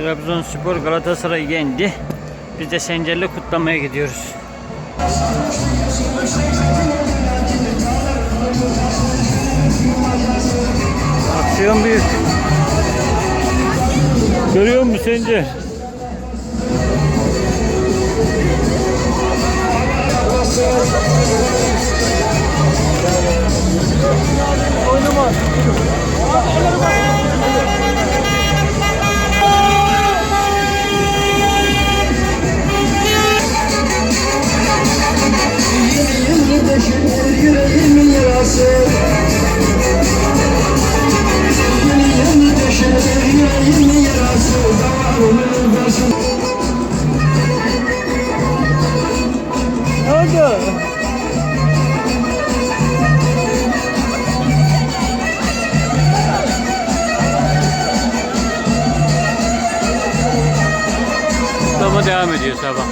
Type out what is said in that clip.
Trabzonspor Galatasaray'ı yendi. Biz de Sencer'le kutlamaya gidiyoruz. Aksiyon büyük. Görüyor musun Sencer? Yüreğimin deşilir, yüreğimin yarası Yüreğim deşilir, yüreğimin yarası Damarımın başı Ne oldu? Kutlama devam ediyor sabah.